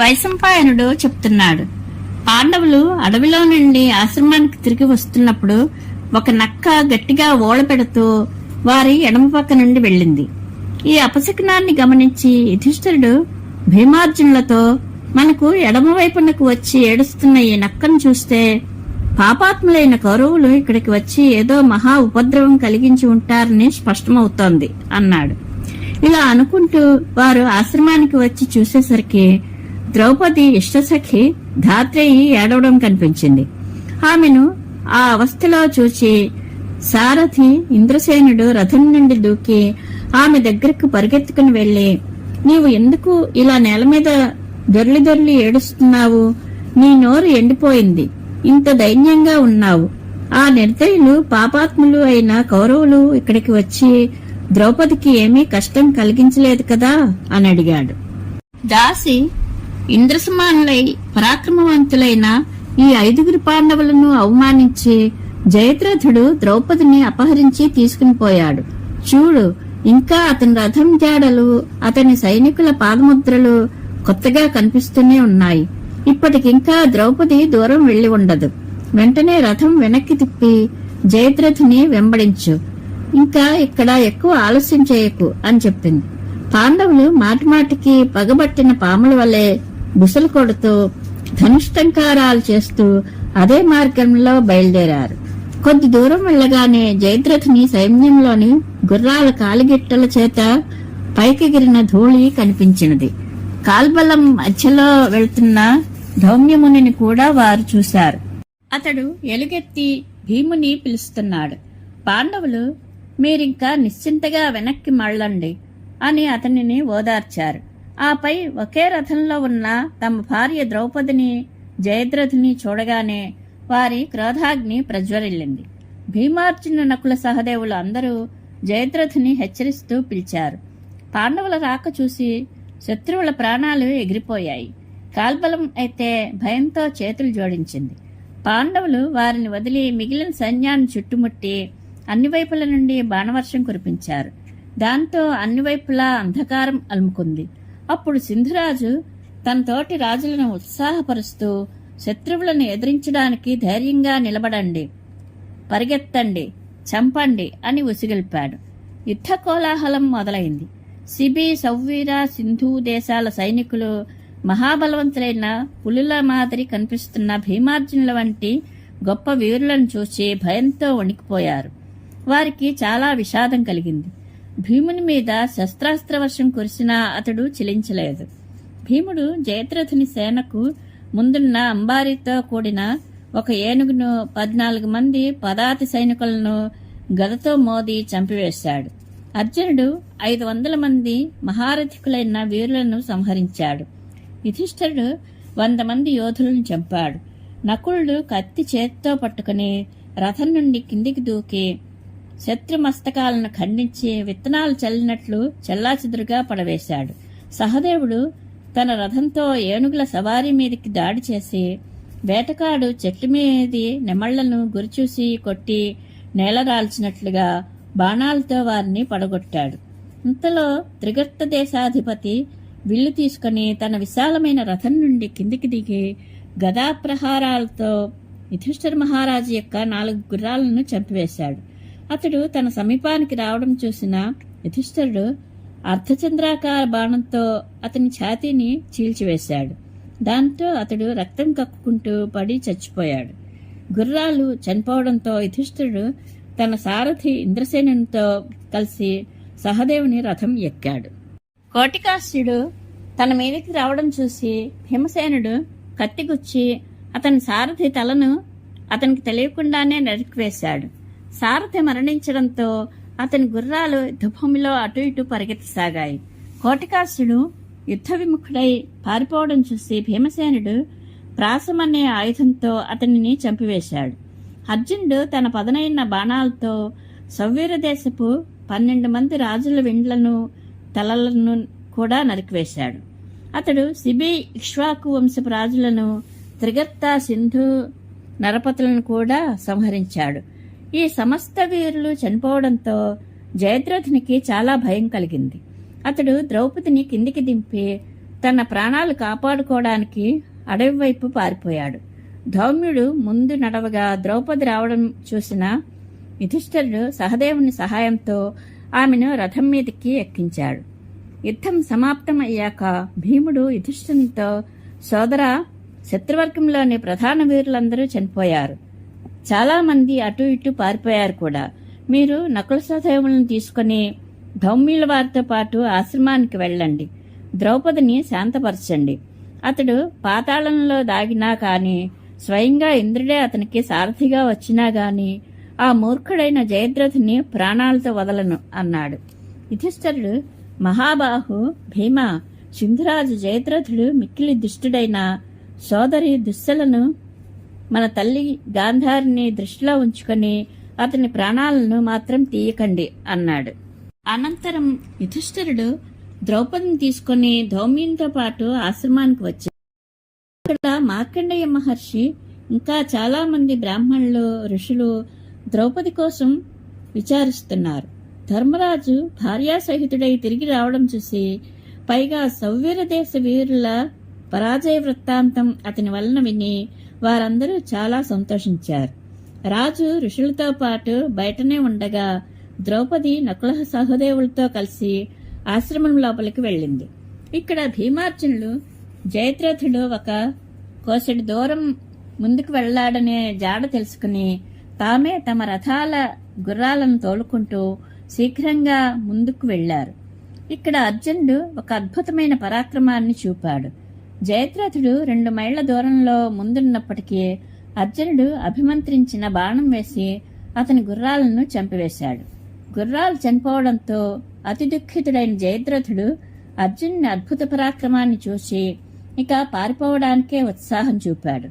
వైశంపాయనుడు చెప్తున్నాడు. పాండవులు అడవిలో నుండి ఆశ్రమానికి తిరిగి వస్తున్నప్పుడు ఒక నక్క గట్టిగా ఓళపెడుతూ వారి ఎడమ పక్క నుండి వెళ్ళింది. ఈ అపశకునాన్ని గమనించి యుధిష్ఠరుడు భీమార్జునులతో మనకు ఎడమవైపునకు వచ్చి ఏడుస్తున్న ఈ నక్కను చూస్తే పాపాత్ములైన కౌరవులు ఇక్కడికి వచ్చి ఏదో మహా ఉపద్రవం కలిగించి ఉంటారని స్పష్టమవుతోంది అన్నాడు. ఇలా అనుకుంటూ వారు ఆశ్రమానికి వచ్చి చూసేసరికి ద్రౌపది ఇష్టసఖి ధాత్రేయి ఏడవడం కనిపించింది. ఆమెను ఆ అవస్థలో చూచి సారథి ఇంద్రసేనుడు రథం నుండి దూకి ఆమె దగ్గరకు పరిగెత్తుకుని వెళ్ళి నీవు ఎందుకు ఇలా నేల మీద దొర్లి దొర్లి ఏడుస్తున్నావు? నీ నోరు ఎండిపోయింది. ఇంత దైన్యంగా ఉన్నావు. ఆ నిర్దయులు పాపాత్ములు అయిన కౌరవులు ఇక్కడికి వచ్చి ద్రౌపదికి ఏమీ కష్టం కలిగించలేదు కదా అని అడిగాడు. దాసి ఇంద్రసమానులై పరాక్రమవంతులైన ఈ ఐదుగురు పాండవులను అవమానించి జయద్రథుడు ద్రౌపదిని అపహరించి తీసుకుని పోయాడు. చూడు ఇంకా అతని రథం జాడలు అతని సైనికుల పాదముద్రలు కొత్తగా కనిపిస్తూనే ఉన్నాయి. ఇప్పటికింకా ద్రౌపది దూరం వెళ్ళి ఉండదు. వెంటనే రథం వెనక్కి తిప్పి జయద్రథుని వెంబడించు. ఇంకా ఇక్కడ ఎక్కువ ఆలస్యం చేయకు అని చెప్పింది. పాండవులు మాటిమాటికి పగబట్టిన పాముల వలె బుసలు కొడుతూ ధనుష్టంకారాలు చేస్తూ అదే మార్గంలో బయలుదేరారు. కొద్ది దూరం వెళ్ళగానే జయద్రథుని సైన్యంలోని గుర్రాల కాలిగిట్టల చేత పైకెగిరిన ధూళి కనిపించినది. కాల్బలం మధ్యలో వెళ్తున్న ధౌమ్యమునిని కూడా వారు చూశారు. అతడు ఎలుగెత్తి భీముని పిలుస్తున్నాడు. పాండవులు మీరింకా నిశ్చింతగా వెనక్కి మళ్ళండి అని అతనిని ఓదార్చారు. ఆపై ఒకే రథంలో ఉన్న తమ భార్య ద్రౌపదిని జయద్రథుని చూడగానే వారి క్రోధాగ్ని ప్రజ్వరిల్లింది భీమార్జున నకుల సహదేవులు అందరూ జయద్రథుని హెచ్చరిస్తూ పిలిచారు. పాండవుల రాక చూసి శత్రువుల ప్రాణాలు ఎగిరిపోయాయి. కాల్బలం అయితే భయంతో చేతులు జోడించింది. పాండవులు వారిని వదిలి మిగిలిన సైన్యాన్ని చుట్టుముట్టి అన్ని వైపుల నుండి బాణవర్షం కురిపించారు. దాంతో అన్ని వైపులా అంధకారం అలుముకుంది. అప్పుడు సింధురాజు తన తోటి రాజులను ఉత్సాహపరుస్తూ శత్రువులను ఎదిరించడానికి ధైర్యంగా నిలబడండి. పరిగెత్తండి. చంపండి అని ఉసిగొల్పాడు. యుద్ధ కోలాహలం మొదలైంది. సిబి సౌవీర సింధు దేశాల సైనికులు మహాబలవంతులైన పులుల మాదిరి కనిపిస్తున్న భీమార్జునుల వంటి గొప్ప వీరులను చూసి భయంతో వణికిపోయారు. వారికి చాలా విషాదం కలిగింది. భీముని మీద శస్త్రాస్త్ర వర్షం కురిసినా అతడు చిలించలేదు. భీముడు జయద్రథుని సేనకు ముందున్న అంబారితో కూడిన ఒక ఏనుగును పద్నాలుగు మంది పదాతి సైనికులను గదతో మోది చంపివేశాడు. అర్జునుడు ఐదు వందల మంది మహారథికులైన వీరులను సంహరించాడు. యుధిష్ఠరుడు వంద మంది యోధులను చంపాడు. నకులుడు కత్తి చేత్తో పట్టుకుని రథం నుండి కిందికి దూకి శత్రు మస్తకాలను ఖండించి విత్తనాలు చల్లినట్లు చెల్లాచెదురుగా పడవేశాడు. సహదేవుడు తన రథంతో ఏనుగుల సవారీ మీదకి దాడి చేసి వేటకాడు చెట్ల మీది నెమళ్ళను గురిచూసి కొట్టి నేలరాల్చినట్లుగా బాణాలతో వారిని పడగొట్టాడు. ఇంతలో త్రిగర్త దేశాధిపతి విల్లు తీసుకుని తన విశాలమైన రథం నుండి కిందికి దిగి గదా ప్రహారాలతో యుధిష్ఠిర మహారాజు యొక్క నాలుగు గుర్రాలను చంపివేశాడు. అతడు తన సమీపానికి రావడం చూసిన యుధిష్ఠరుడు అర్ధచంద్రాకార బాణంతో అతని ఛాతీని చీల్చివేశాడు. దాంతో అతడు రక్తం కక్కుకుంటూ పడి చచ్చిపోయాడు. గుర్రాలు చనిపోవడంతో యుధిష్ఠుడు తన సారథి ఇంద్రసేనునితో కలిసి సహదేవుని రథం ఎక్కాడు. కోటికాస్యుడు తన మీదకి రావడం చూసి భీమసేనుడు కత్తిగుచ్చి అతని సారథి తలను అతనికి తెలియకుండానే నరికివేశాడు. సారథి మరణించడంతో అతని గుర్రాలు యుద్ధభూమిలో అటు ఇటు పరిగెత్తసాగాయి. కోటికాసుడు యుద్ధ విముఖుడై పారిపోవడం చూసి భీమసేనుడు ప్రాసమనే ఆయుధంతో అతనిని చంపివేశాడు. అర్జునుడు తన పదనైన బాణాలతో సౌవీర దేశపు పన్నెండు మంది రాజుల విండ్లను తలలను కూడా నరికివేశాడు. అతడు సిబి ఇక్ష్వాకు వంశపు రాజులను త్రిగర్త సింధు నరపతులను కూడా సంహరించాడు. ఈ సమస్త వీరులు చనిపోవడంతో జయద్రథునికి చాలా భయం కలిగింది. అతడు ద్రౌపదిని కిందికి దింపి తన ప్రాణాలు కాపాడుకోవడానికి అడవి వైపు పారిపోయాడు. ధౌమ్యుడు ముందు నడవగా ద్రౌపది రావడం చూసిన యుధిష్ఠరుడు సహదేవుని సహాయంతో ఆమెను రథం మీదకి ఎక్కించాడు. యుద్ధం సమాప్తం అయ్యాక భీముడు యుధిష్ఠునితో సోదర శత్రువర్గంలోని ప్రధాన వీరులందరూ చనిపోయారు. చాలామంది అటు ఇటు పారిపోయారు కూడా. మీరు నకుల సహదేవులను తీసుకుని ధౌమ్యుల వారితో పాటు ఆశ్రమానికి వెళ్ళండి. ద్రౌపదిని శాంతపరచండి. అతడు పాతాళంలో దాగినా కాని స్వయంగా ఇంద్రుడే అతనికి సారథిగా వచ్చినా గాని ఆ మూర్ఖుడైన జయద్రథుని ప్రాణాలతో వదలను అన్నాడు. యుధిష్ఠరుడు మహాబాహు భీమ సింధురాజు జయద్రథుడు మిక్కిలి దుష్టుడైన సోదరి దుస్సలను మన తల్లి గాంధారిని దృష్టిలో ఉంచుకొని అతని ప్రాణాలను మాత్రం తీయకండి అన్నాడు. అనంతరం యుధిష్ఠరుడు ద్రౌపదిని తీసుకుని ధౌమ్యంతో పాటు ఆశ్రమానికి వచ్చాడు. ఇక్కడ మార్కండేయ మహర్షి ఇంకా చాలా మంది బ్రాహ్మణులు ఋషులు ద్రౌపది కోసం విచారిస్తున్నారు. ధర్మరాజు భార్యాసహితుడై తిరిగి రావడం చూసి పైగా సౌవీర దేశ వీరుల పరాజయ వృత్తాంతం అతని వలన విని వారందరూ చాలా సంతోషించారు. రాజు ఋషులతో పాటు బయటనే ఉండగా ద్రౌపది నకుల సహదేవులతో కలిసి ఆశ్రమం లోపలికి వెళ్ళింది. ఇక్కడ భీమార్జునులు జయద్రథుడు ఒక కోసడి దూరం ముందుకు వెళ్ళాడనే జాడ తెలుసుకుని తామే తమ రథాల గుర్రాలను తోలుకుంటూ శీఘ్రంగా ముందుకు వెళ్ళారు ఇక్కడ అర్జునుడు ఒక అద్భుతమైన పరాక్రమాన్ని చూపాడు. జయద్రథుడు రెండు మైళ్ళ దూరంలో ముందున్నప్పటికీ అర్జునుడు అభిమంత్రించిన బాణం వేసి అతని గుర్రాలను చంపివేశాడు. గుర్రాలు చనిపోవడంతో అతి దుఃఖితుడైన జయద్రథుడు అర్జునుని అద్భుత పరాక్రమాన్ని చూసి ఇక పారిపోవడానికే ఉత్సాహం చూపాడు.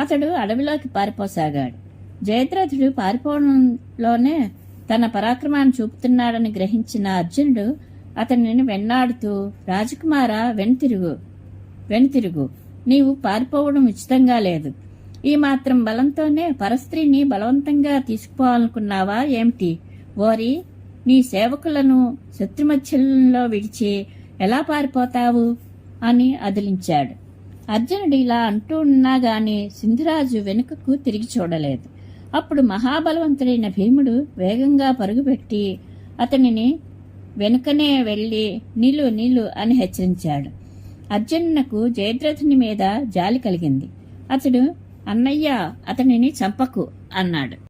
అతడు అడవిలోకి పారిపోసాగాడు. జయద్రథుడు పారిపోవడంలోనే తన పరాక్రమాన్ని చూపుతున్నాడని గ్రహించిన అర్జునుడు అతనిని వెన్నాడుతూ రాజకుమార వెనుతిరుగు వెనుతిరుగు. నీవు పారిపోవడం ఉచితంగా లేదు. ఈ మాత్రం బలంతోనే పరస్త్రీని బలవంతంగా తీసుకుపోవాలనుకున్నావా ఏమిటి? ఓరి నీ సేవకులను శత్రుమధ్యంలో విడిచి ఎలా పారిపోతావు? అని అదిలించాడు. అర్జునుడు ఇలా అంటూ ఉన్నా గాని సింధురాజు వెనుకకు తిరిగి చూడలేదు. అప్పుడు మహాబలవంతుడైన భీముడు వేగంగా పరుగుపెట్టి అతనిని వెనుకనే వెళ్ళి నిలు నిలు అని హెచ్చరించాడు. అర్జునునకు జయద్రథుని మీద జాలి కలిగింది. అతడు అన్నయ్య అతనిని చంపకు అన్నాడు.